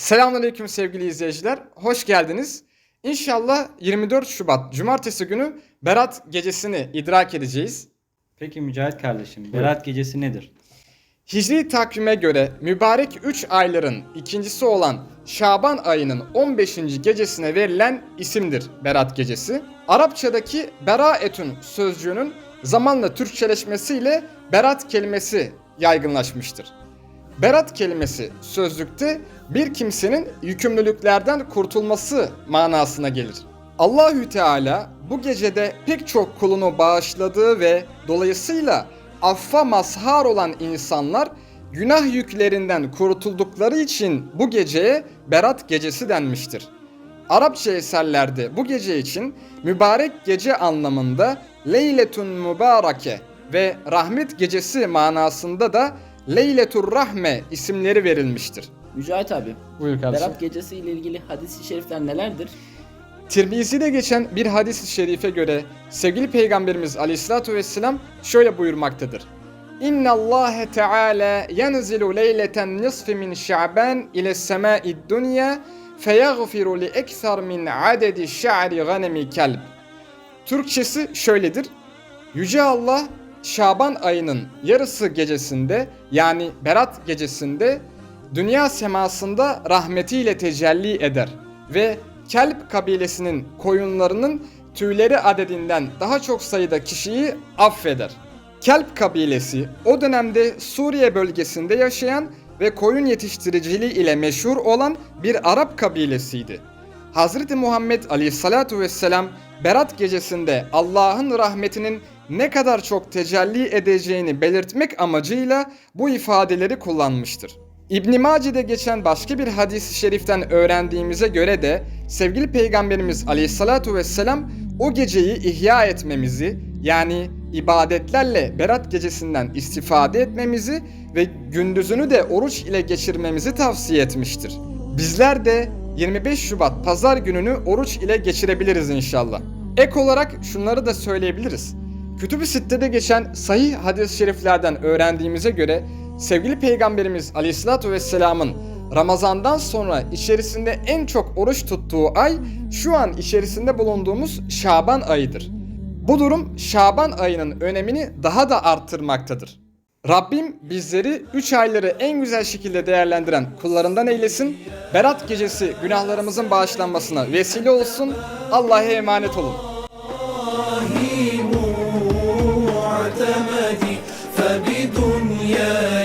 Selamünaleyküm sevgili izleyiciler. Hoş geldiniz. İnşallah 24 Şubat Cumartesi günü Berat gecesini idrak edeceğiz. Peki Mücahit kardeşim, Berat gecesi nedir? Hicri takvime göre mübarek 3 ayların ikincisi olan Şaban ayının 15. gecesine verilen isimdir Berat gecesi. Arapçadaki beraetün sözcüğünün zamanla Türkçeleşmesiyle berat kelimesi yaygınlaşmıştır. Berat kelimesi sözlükte bir kimsenin yükümlülüklerden kurtulması manasına gelir. Allahü Teala bu gecede pek çok kulunu bağışladığı ve dolayısıyla affa mazhar olan insanlar günah yüklerinden kurtuldukları için bu geceye Berat gecesi denmiştir. Arapça eserlerde bu gece için mübarek gece anlamında Leyletun Mübareke ve rahmet gecesi manasında da Leyletur Rahme isimleri verilmiştir. Mücahit abi, Buyur kardeşim. Berat gecesi ile ilgili hadis-i şerifler nelerdir? Tirmizi'de geçen bir hadis-i şerife göre sevgili Peygamberimiz Aleyhisselatü Vesselam şöyle buyurmaktadır. İnna Allah Teala yenzilu leyleten nisfi min Şaban ile semai dunya feyaghfiru li ekser min adedi şa'ri ganemi kelb. Türkçesi şöyledir. Yüce Allah Şaban ayının yarısı gecesinde yani Berat gecesinde dünya semasında rahmetiyle tecelli eder ve Kelp kabilesinin koyunlarının tüyleri adedinden daha çok sayıda kişiyi affeder. Kelp kabilesi o dönemde Suriye bölgesinde yaşayan ve koyun yetiştiriciliği ile meşhur olan bir Arap kabilesiydi. Hazreti Muhammed Aleyhissalatu vesselam Berat gecesinde Allah'ın rahmetinin ne kadar çok tecelli edeceğini belirtmek amacıyla bu ifadeleri kullanmıştır. İbn Mace'de geçen başka bir hadis-i şeriften öğrendiğimize göre de sevgili Peygamberimiz Aleyhissalatu vesselam o geceyi ihya etmemizi yani ibadetlerle Berat gecesinden istifade etmemizi ve gündüzünü de oruç ile geçirmemizi tavsiye etmiştir. Bizler de 25 Şubat pazar gününü oruç ile geçirebiliriz inşallah. Ek olarak şunları da söyleyebiliriz. Kütüb-i Sitte'de geçen sahih hadis-i şeriflerden öğrendiğimize göre sevgili Peygamberimiz Aleyhisselatü Vesselam'ın Ramazandan sonra içerisinde en çok oruç tuttuğu ay şu an içerisinde bulunduğumuz Şaban ayıdır. Bu durum Şaban ayının önemini daha da arttırmaktadır. Rabbim bizleri 3 ayları en güzel şekilde değerlendiren kullarından eylesin. Berat gecesi günahlarımızın bağışlanmasına vesile olsun. Allah'a emanet olun. يا